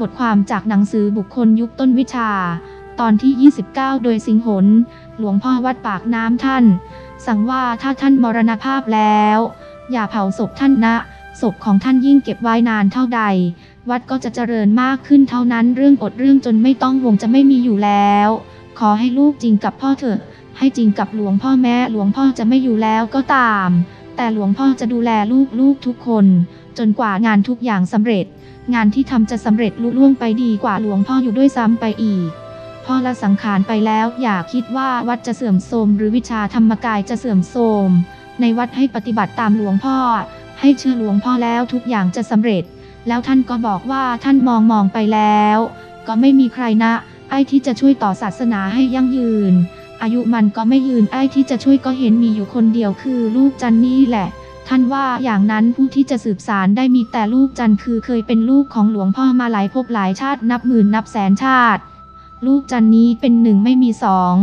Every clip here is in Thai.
บทความจากหนังสือบุคคลยุคต้นวิชา ตอนที่ 29 โดยสิงหน หลวงพ่อวัดปากน้ำท่าน สั่งว่าถ้าท่านมรณภาพแล้ว อย่าเผาศพท่านนะศพของท่านยิ่งเก็บไว้นานเท่าใด วัดก็จะเจริญมากขึ้นเท่านั้นเรื่องอดเรื่องจนไม่ต้องวงจะไม่มีอยู่แล้ว ขอให้ลูกจริงกับพ่อเถอะ ให้จริงกับหลวงพ่อแม้หลวงพ่อจะไม่อยู่แล้วก็ตาม แต่หลวงพ่อจะดูแลลูกๆทุกคน จนกว่างานทุกอย่างสำเร็จ งานที่ทำจะสำเร็จลุล่วงไปดีกว่าหลวงพ่ออยู่ด้วยซ้ำไปอีกพ่อละสังขารไปแล้วอย่าคิดว่าวัดจะเสื่อมโทรมหรือวิชาธรรมกายจะเสื่อมโทรมในวัดให้ปฏิบัติตามหลวงพ่อ ให้เชื่อหลวงพ่อแล้วทุกอย่างจะสำเร็จ แล้วท่านก็บอกว่าท่านมองมองไปแล้ว ก็ไม่มีใครนะ ไอ้ที่จะช่วยต่อศาสนาให้ยั่งยืน อายุมันก็ไม่ยืนไอ้ที่จะช่วยก็เห็นมีอยู่คนเดียวคือลูกจันนี่แหละ ท่านว่าอย่างนั้นผู้ที่จะสืบสารได้มีแต่ลูกจันคือเคยเป็นลูกของหลวงพ่อมาหลายภพหลายชาตินับหมื่นนับแสนชาติ ลูกจันนี้เป็นหนึ่งไม่มีสอง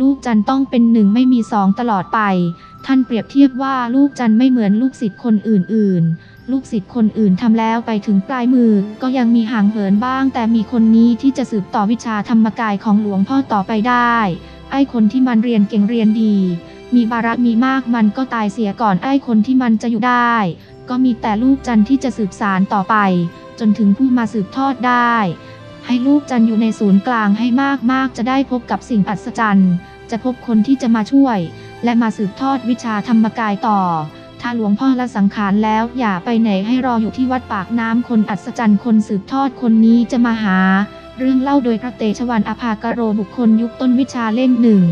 ลูกจันต้องเป็นหนึ่งไม่มีสองตลอดไป ท่านเปรียบเทียบว่าลูกจันไม่เหมือนลูกศิษย์คนอื่นๆ ลูกศิษย์คนอื่นทำแล้วไปถึงปลายมือ ก็ยังมีห่างเหินบ้าง แต่มีคนนี้ที่จะสืบต่อวิชาธรรมกายของหลวงพ่อต่อไปได้ ไอ้คนที่มันเรียนเก่งเรียนดี มีบารมีมากมันก็ตายเสียก่อนไอ้คนที่มันจะอยู่ได้ ก็มีแต่ลูกจันที่จะสืบสารต่อไป จนถึงผู้มาสืบทอดได้ ให้ลูกจันอยู่ในศูนย์กลางให้มากๆ จะได้พบกับสิ่งอัศจรรย์ จะพบคนที่จะมาช่วย และมาสืบทอดวิชาธรรมกายต่อ ถ้าหลวงพ่อละสังขารแล้วอย่าไปไหนให้รออยู่ที่วัดปากน้ำคนอัศจรรย์คนสืบทอดคนนี้จะมาหา เรื่องเล่าโดยพระเตชะวันอภากโรบุคคลยุคต้นวิชาเล่มหนึ่ง